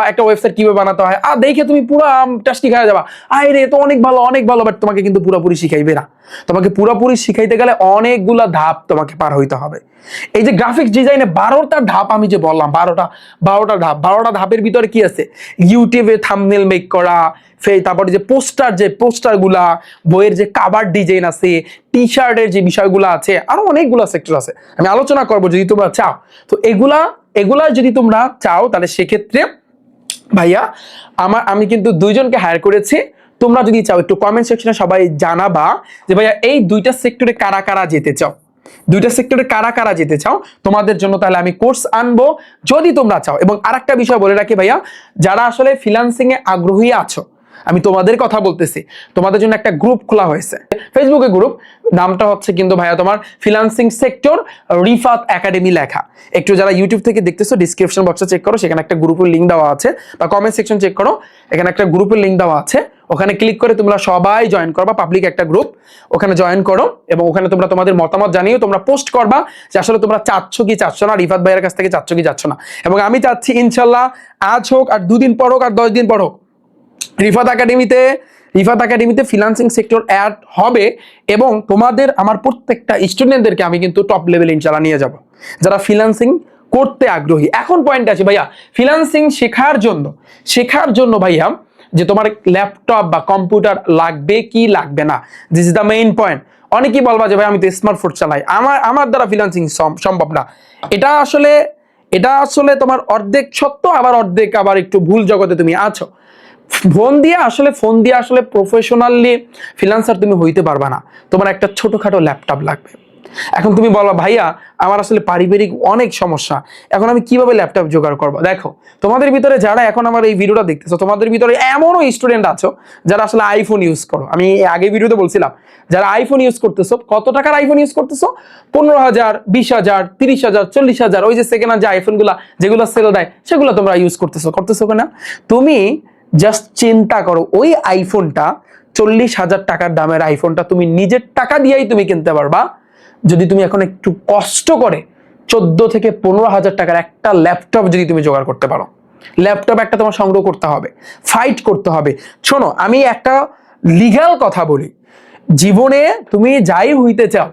একটা ওয়েবসাইট কীভাবে বানাতে হয়। আর দেখে তুমি পুরো টেস্ট শিখাই যাবা। আয় রে তো অনেক ভালো অনেক ভালো বাট তোমাকে কিন্তু পুরোপুরি শিখাইবে না। তোমাকে পুরোপুরি শিখাইতে গেলে অনেকগুলা ধাপ তোমাকে পার হইতে হবে। এই যে গ্রাফিক্স ডিজাইনে বারোটা ধাপ আমি যে বললাম, বারোটা বারোটা ধাপ। বারোটা ধাপের ভিতরে কি আছে? ইউটিউবে থামনেল মেক করা ফে তারপরে যে পোস্টার যে পোস্টারগুলা বইয়ের যে কাভার ডিজাইন আছে টি শার্টের যে বিষয়গুলো আছে, আরও অনেকগুলো সেক্টর আছে। আমি আলোচনা করব যদি তোমরা চাও। তো এগুলা এগুলা যদি তোমরা চাও, তাহলে সেক্ষেত্রে ভাইয়া, আমার, আমি কিন্তু দুইজনকে হায়ার করেছি। তোমরা যদি চাও, একটু কমেন্ট সেকশনে সবাই জানাবা যে ভাইয়া, এই দুইটা সেক্টরে কারা কারা যেতে চাও? দুইটা সেক্টরে কারা কারা যেতে চাও? তোমাদের জন্য তাহলে আমি কোর্স আনব যদি তোমরা চাও। এবং আরেকটা বিষয় বলে রাখি ভাইয়া, যারা আসলে ফিনান্সিং এ আগ্রহী আছো আমি তোমাদের কথা বলতেছি। তোমাদের জন্য একটা গ্রুপ খোলা হয়েছে। ফেসবুকে গ্রুপ নামটা হচ্ছে কিন্তু ভাইয়া তোমার ফিনান্সিং সেক্টর রিফাত একাডেমি লেখা। একটু যারা ইউটিউব থেকে দেখতেছো ডিসক্রিপশন বক্সে চেক করো, সেখানে একটা গ্রুপের লিঙ্ক দেওয়া আছে। বা কমেন্ট সেকশন চেক করো, এখানে একটা গ্রুপের লিঙ্ক দেওয়া আছে। ওখানে ক্লিক করে তোমরা সবাই জয়েন করবা পাবলিক একটা গ্রুপ ওখানে জয়েন করো এবং ওখানে তোমরা তোমাদের মতামত জানিও তোমরা পোস্ট করবা যে আসলে তোমরা চাচ্ছ কি চাচ্ছ না, রিফাত ভাইয়ের কাছ থেকে চাচ্ছ কি চাচ্ছ না। এবং আমি চাচ্ছি ইনশাল্লাহ আজ হোক আর দুদিন পর হোক আর দশ দিন পর হোক রিফাত একাডেমিতে রিফাত একাডেমিতে ফিনান্সিং সেক্টর অ্যাড হবে এবং তোমাদের আমার প্রত্যেকটা স্টুডেন্টদেরকে আমি কিন্তু টপ লেভেল ইনশাল্লাহ নিয়ে যাব। যারা ফিনান্সিং করতে আগ্রহী। এখন পয়েন্ট আছে ভাইয়া ফিনান্সিং শেখার জন্য। শেখার জন্য ভাইয়া, যে তোমার ল্যাপটপ বা কম্পিউটার লাগবে কি লাগবে না this is the main point অনেকেই বলবা যে ভাই, আমি তো স্মার্টফোন চালাই। আমার আমার দ্বারা ফিনান্সিং সম্ভব না। এটা আসলে এটা আসলে তোমার অর্ধেক সত্য, আবার অর্ধেক আবার একটু ভুল জগতে তুমি আছো। ফোন দিয়ে আসলে, ফোন দিয়ে আসলে প্রফেশনালি ফিনান্সার তুমি হইতে পারবা না। তোমার একটা ছোটখাটো ল্যাপটপ লাগবে। এখন তুমি বলবা ভাইয়া, আমার আসলে পারিবারিক অনেক সমস্যা। এখন আমি কীভাবে ল্যাপটপ জোগাড় করব? দেখো, তোমাদের ভিতরে যারা এখন আমার এই ভিডিওটা দেখতেছো, তোমাদের ভিতরে এমনও স্টুডেন্ট আছো যারা আসলে আইফোন ইউজ করো। আমি আগে ভিডিওতে বলছিলাম, যারা আইফোন ইউজ করতেছো, কত টাকার আইফোন ইউজ করতেছো? পনেরো হাজার, বিশ হাজার, তিরিশ হাজার, চল্লিশ হাজার, ওই যে সেকেন্ড হ্যান্ড যে আইফোনগুলা যেগুলো সেল দেয়, সেগুলো তোমরা ইউজ করতেছো। করতেছো কিনা? তুমি জাস্ট চিন্তা করো, ওই আইফোনটা চল্লিশ হাজার টাকার দামের আইফোনটা তুমি নিজের টাকা দিয়েই তুমি কিনতে পারবা। যদি তুমি এখন একটু কষ্ট করে চোদ্দ থেকে পনেরো হাজার টাকার একটা ল্যাপটপ যদি তুমি জোগাড় করতে পারো। ল্যাপটপ একটা তোমার সংগ্রহ করতে হবে ফাইট করতে হবে। শোনো, আমি একটা লিগ্যাল কথা বলি। জীবনে তুমি যাই হইতে চাও,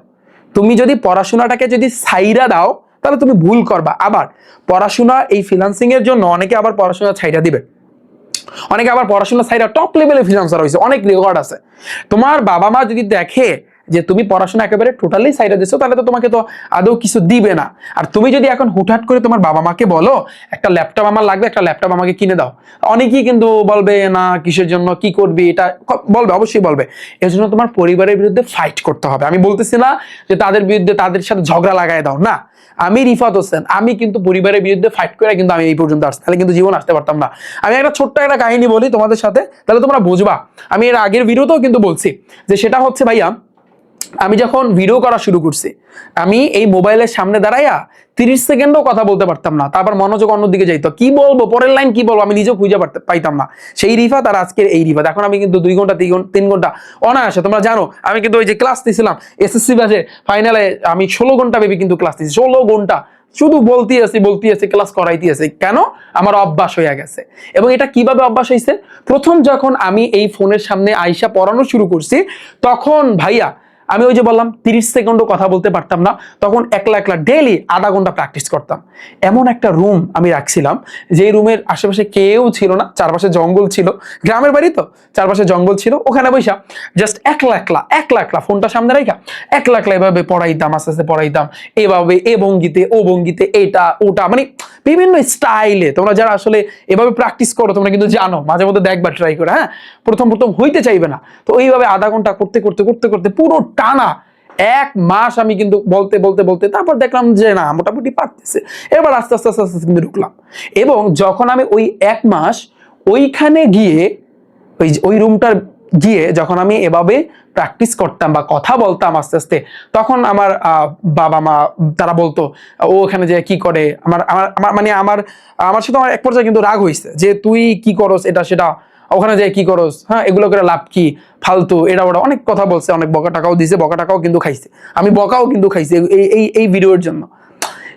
তুমি যদি পড়াশোনাটাকে যদি সাইরা দাও, তাহলে তুমি ভুল করবা। আবার, পড়াশোনা এই ফিনান্সিং এর জন্য অনেকে আবার পড়াশোনা ছাইরা দিবে। অনেকে আবার পড়াশোনা সাইডে টপ লেভেলে ফিনান্সার হয়েছে অনেক রেকর্ড আছে। তোমার বাবা মা যদি দেখে যে তুমি পড়াশোনা একেবারে টোটালি সাইডে দিছো, তাহলে তো তোমাকে তো আদৌ কিছু দিবে না। আর তুমি যদি এখন হুটহাট করে তোমার বাবা মাকে বলো, একটা ল্যাপটপ আমার লাগবে, একটা ল্যাপটপ আমাকে কিনে দাও। অনেকেই কিন্তু বলবে, না, কিসের জন্য, কি করবি, এটা বলবে, অবশ্যই বলবে। এর জন্য তোমার পরিবারের বিরুদ্ধে ফাইট করতে হবে। আমি বলতেছি না যে তাদের বিরুদ্ধে তাদের সাথে ঝগড়া লাগাই দাও, না। আমি রিফাত হোসেন, আমি কিন্তু পরিবারের বিরুদ্ধে ফাইট করে কিন্তু আমি এই পর্যন্ত আসতে তাহলে কিন্তু জীবন আসতে পারতাম না। আমি একটা ছোট্ট একটা কাহিনী বলি তোমাদের সাথে, তাহলে তোমরা বুঝবা। আমি এর আগের ভিডিওতেও কিন্তু বলছি যে সেটা হচ্ছে ভাইয়া আমি যখন ভিডিও করা শুরু করছি, আমি এই মোবাইলের সামনে দাঁড়াইয়া তিরিশ সেকেন্ডও কথা বলতে পারতাম না। তারপর মনোযোগ অন্যদিকে যাইতো। কি বলব? পরের লাইন কি বলব? আমি নিজেও খুঁজে পাইতাম না। সেই রিফাত আর আজকের এই রিফাত। এখন আমি কিন্তু দুই ঘণ্টা, তিন ঘণ্টা অনায়াসে, তোমরা জানো, আমি কিন্তু ওই যে ক্লাস দিয়েছিলাম এসএসসি ব্যাচে ফাইনালে আমি ষোলো ঘণ্টা বেবি কিন্তু ক্লাস দিয়েছি ষোলো ঘণ্টা। শুধু বলতে আছি বলতে আছি ক্লাস করাইতে আছি। কেন? আমার অভ্যাস হয়ে গেছে। এবং এটা কীভাবে অভ্যাস হয়েছে প্রথম যখন আমি এই ফোনের সামনে আইসা পড়ানো শুরু করছি, তখন ভাইয়া আমি ওই যে বললাম, তিরিশ সেকেন্ডও কথা বলতে পারতাম না, তখন একলা একলা ডেলি আধা ঘণ্টা প্র্যাকটিস করতাম। এমন একটা রুম আমি রাখছিলাম, যেই রুমের আশেপাশে কেউ ছিল না, চারপাশে জঙ্গল ছিল, গ্রামের বাড়ি তো, চারপাশে জঙ্গল ছিল, ওখানে বৈশা জাস্ট একলা একলা একলা একলা ফোনটা সামনে রাখা একলা একলা এভাবে পড়াইতাম, আস্তে আস্তে পড়াইতাম, এভাবে এ ভঙ্গিতে, ও ভঙ্গিতে, এটা, ওটা মানে বিভিন্ন স্টাইলে তোমরা যারা আসলে এভাবে প্র্যাকটিস করো, তোমরা কিন্তু জানো। মাঝে মধ্যে দেখবা ট্রাই করে হ্যাঁ? প্রথম প্রথম হইতে চাইবে না। তো এইভাবে আধা ঘণ্টা করতে করতে করতে করতে পুরো টানা এক মাস আমি কিন্তু বলতে বলতে বলতে তারপর দেখলাম যে না, মোটামুটি পারতেছে। এবার আস্তে আস্তে আস্তে আস্তে কিন্তু ঢুকলাম। এবং যখন আমি ওই এক মাস ওইখানে গিয়ে ওই ওই রুমটার গিয়ে যখন আমি এভাবে প্র্যাকটিস করতাম বা কথা বলতাম আস্তে আস্তে, তখন আমার বাবা মা তারা বলতো, ও ওখানে যে কি করে? আমার আমার আমার মানে আমার আমার সাথে আমার এক পর্যায়ে কিন্তু রাগ হয়েছে যে, তুই কি করস? এটা, সেটা, ওখানে যাই কি করস? হ্যাঁ এগুলো করে লাভ কি? ফালতু, এটা, ওটা। অনেক কথা বলছে, অনেক বকা টাকাও দিছে, বকা টাকাও কিন্তু খাইছে। আমি বকাও কিন্তু খাইছি এই এই এই ভিডিওর জন্য।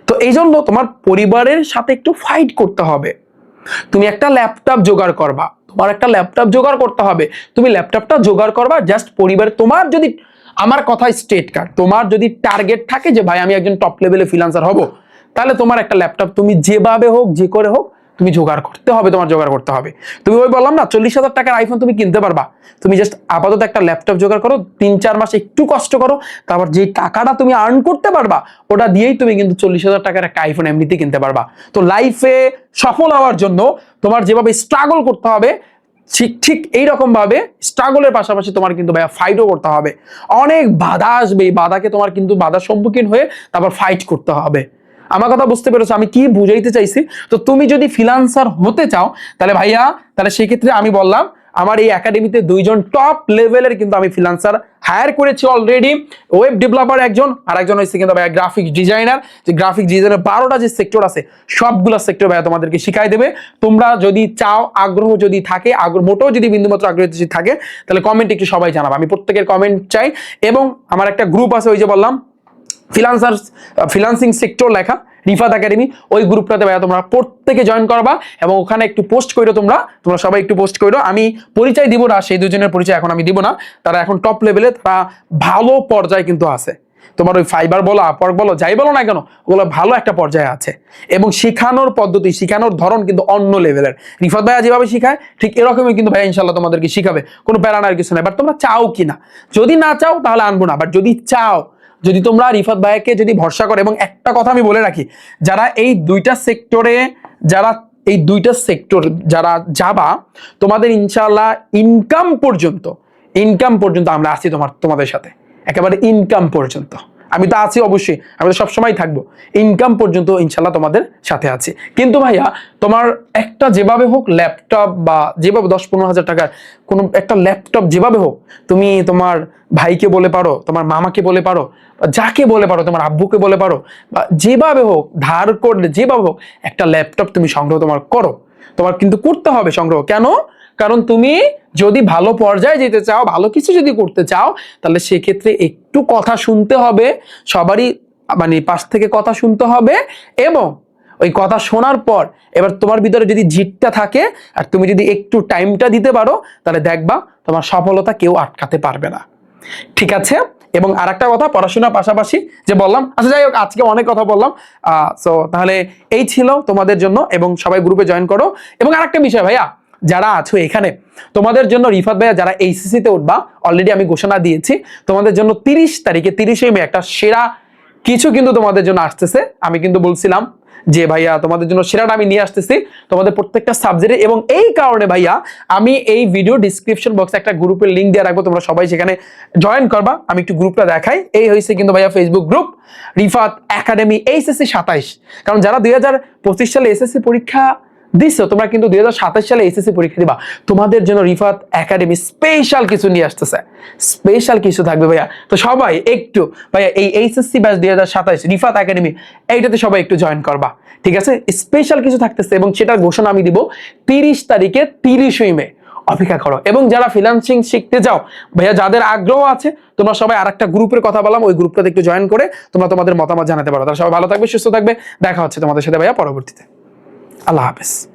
তো এই জন্য তোমার পরিবারের সাথে একটু ফাইট করতে হবে। তুমি একটা ল্যাপটপ জোগাড় করবা। তোমার একটা ল্যাপটপ জোগাড় করতে হবে। তুমি ল্যাপটপটা জোগাড় করবা জাস্ট পরিবার তোমার যদি, আমার কথা স্টেট কার, তোমার যদি টার্গেট থাকে যে, ভাই, আমি একজন টপ লেভেলে ফিলান্সার হব, তাহলে তোমার একটা ল্যাপটপ তুমি যেভাবে হোক, যে করে হোক তুমি জোগাড় করতে হবে, তোমার জোগাড় করতে হবে। তুমি ওই বললাম না, চল্লিশ হাজার টাকার আইফোন তুমি কিনতে পারবা। তুমি জাস্ট আপাতত একটা ল্যাপটপ জোগাড় করো তিন চার মাস একটু কষ্ট করো, তারপর যে টাকাটা তুমি আর্ন করতে পারবা, ওটা দিয়েই তুমি কিন্তু চল্লিশ হাজার টাকার একটা আইফোন এমনিতে কিনতে পারবা। তো লাইফে সফল হওয়ার জন্য তোমার যেভাবে স্ট্রাগল করতে হবে, ঠিক ঠিক এইরকম ভাবে স্ট্রাগলের পাশাপাশি তোমার কিন্তু ভাইয়া ফাইটও করতে হবে। অনেক বাধা আসবে, এই বাধাকে তোমার কিন্তু বাধার সম্মুখীন হয়ে তারপর ফাইট করতে হবে। আমার কথা বুঝতে পেরেছ, আমি কি বুঝাইতে চাইছি? তো তুমি যদি ফিলান্সার হতে চাও, তাহলে ভাইয়া, তাহলে সেক্ষেত্রে আমি বললাম, আমার এই একাডেমিতে দুইজন টপ লেভেলের কিন্তু আমি ফিলান্সার হায়ার করেছি অলরেডি ওয়েব ডেভেলপার একজন আর একজন হচ্ছে কিন্তু ভাইয়া গ্রাফিক ডিজাইনার যে গ্রাফিক ডিজাইনের বারোটা যে সেক্টর আছে, সবগুলো সেক্টর ভাইয়া তোমাদেরকে শিখাই দেবে। তোমরা যদি চাও, আগ্রহ যদি থাকে, আগ্রহ, মোটেও যদি বিন্দুমাত্র আগ্রহ যদি থাকে, তাহলে কমেন্ট একটু সবাই জানাব। আমি প্রত্যেকের কমেন্ট চাই। এবং আমার একটা গ্রুপ আছে, ওই যে বললাম ফিলান্সার ফিলান্সিং সেক্টর লেখা রিফাত একাডেমি ওই গ্রুপটাতে ভাইয়া তোমরা প্রত্যেকে জয়েন করবা এবং ওখানে একটু পোস্ট করো তোমরা তোমরা সবাই একটু পোস্ট করো আমি পরিচয় দিব না, সেই দুজনের পরিচয় এখন আমি দিব না। তারা এখন টপ লেভেলে তারা ভালো পর্যায়ে কিন্তু আছে। তোমার ওই ফাইবার বলো আপওয়ার্ক বলো, যাই বলো না কেন, ওগুলো ভালো একটা পর্যায়ে আছে। এবং শেখানোর পদ্ধতি, শেখানোর ধরন কিন্তু অন্য লেভেলের রিফাত ভাইয়া যেভাবে শেখায়, ঠিক এরকমই কিন্তু ভাইয়া ইনশাল্লাহ তোমাদেরকে শিখাবে। কোনো প্যারানার কিছু নাই বাট তোমরা চাও কি না যদি না চাও, তাহলে আনব না বাট যদি চাও যদি তোমরা রিফাত ভাইকে যদি ভরসা করো, এবং একটা কথা আমি বলে রাখি, যারা এই দুইটা সেক্টরে যারা এই দুইটা সেক্টর যারা যাবা, তোমাদের ইনশাল্লাহ ইনকাম পর্যন্ত ইনকাম পর্যন্ত আমরা আছি তোমার, তোমাদের সাথে। একেবারে ইনকাম পর্যন্ত। আমি তো আছি অবশ্যই, আমি তো সবসময় থাকব। ইনকাম পর্যন্ত ইনশাল্লাহ তোমাদের সাথে আছি। কিন্তু ভাইয়া, তোমার একটা যেভাবে হোক ল্যাপটপ বা যেভাবে দশ পনেরো হাজার টাকার কোনো একটা ল্যাপটপ যেভাবে হোক, তুমি তোমার ভাইকে বলে পারো, তোমার মামাকে বলে পারো যাকে বলে পারো, তোমার আব্বুকে বলে পারো, বা যেভাবে হোক, ধার করলে যেভাবে হোক, একটা ল্যাপটপ তুমি সংগ্রহ তোমার করো। তোমার কিন্তু করতে হবে সংগ্রহ। কেন? কারণ তুমি যদি ভালো পর্যায়ে যেতে চাও, ভালো কিছু যদি করতে চাও, তাহলে সেক্ষেত্রে একটু কথা শুনতে হবে, সবারই মানে পাশ থেকে কথা শুনতে হবে এবং ওই কথা শোনার পর এবার তোমার ভিতরে যদি জিতটা থাকে আর তুমি যদি একটু টাইমটা দিতে পারো, তাহলে দেখবা তোমার সফলতা কেউ আটকাতে পারবে না। ঠিক আছে? এবং আর একটা কথা পড়াশোনার পাশাপাশি যে বললাম আচ্ছা যাই হোক, আজকে অনেক কথা বললাম। সো তাহলে এই ছিল তোমাদের জন্য এবং সবাই গ্রুপে জয়েন করো। এবং আর একটা বিষয় ভাইয়া যারা আছো এখানে, তোমাদের জন্য রিফাত ভাইয়া যারা এইচএসসি তে উঠবা অলরেডি আমি ঘোষণা দিয়েছি, তোমাদের জন্য তিরিশ তারিখে, তিরিশে মে একটা সেরা কিছু কিন্তু তোমাদের জন্য আসতেছে। আমি কিন্তু বলছিলাম যে ভাইয়া, তোমাদের জন্য সেরাটা আমি নিয়ে আসতেছি তোমাদের প্রত্যেকটা সাবজেক্টে এবং এই কারণে ভাইয়া, আমি এই ভিডিও ডিসক্রিপশন বক্সে একটা গ্রুপের লিঙ্ক দিয়ে রাখব, তোমরা সবাই সেখানে জয়েন করবা। আমি একটু গ্রুপটা দেখাই। এই হয়েছে কিন্তু ভাইয়া Facebook group Rifat academy HSC সাতাইশ। কারণ যারা দুই হাজার পঁচিশ সালে এসএসসি পরীক্ষা দিচ্ছ তোমরা কিন্তু দুই হাজার সাতাশ সালে এসএসসি পরীক্ষা দিবা। তোমাদের জন্য রিফাত একাডেমি স্পেশাল কিছু নিয়ে আসতেছে। স্পেশাল কিছু থাকবে ভাইয়া। তো সবাই একটু, ভাইয়া, এই এইচএসসি ব্যাচ দুই হাজার সাতাশ রিফাত একাডেমি, এইটাতে সবাই একটু জয়েন করবা। ঠিক আছে? স্পেশাল কিছু থাকতেছে এবং সেটার ঘোষণা আমি দিব তিরিশ তারিখে তিরিশই মে। অপেক্ষা করো। এবং যারা ফ্রিল্যান্সিং শিখতে যাও, ভাইয়া, যাদের আগ্রহ আছে, তোমরা সবাই আর একটা গ্রুপের কথা বললাম, ওই গ্রুপটাতে একটু জয়েন করে তোমরা তোমাদের মতামত জানাতে পারো। তারা সবাই ভালো থাকবে, সুস্থ থাকবে। দেখা হচ্ছে তোমাদের সাথে, ভাইয়া, পরবর্তীতে। আল্লাহ হাফেজ।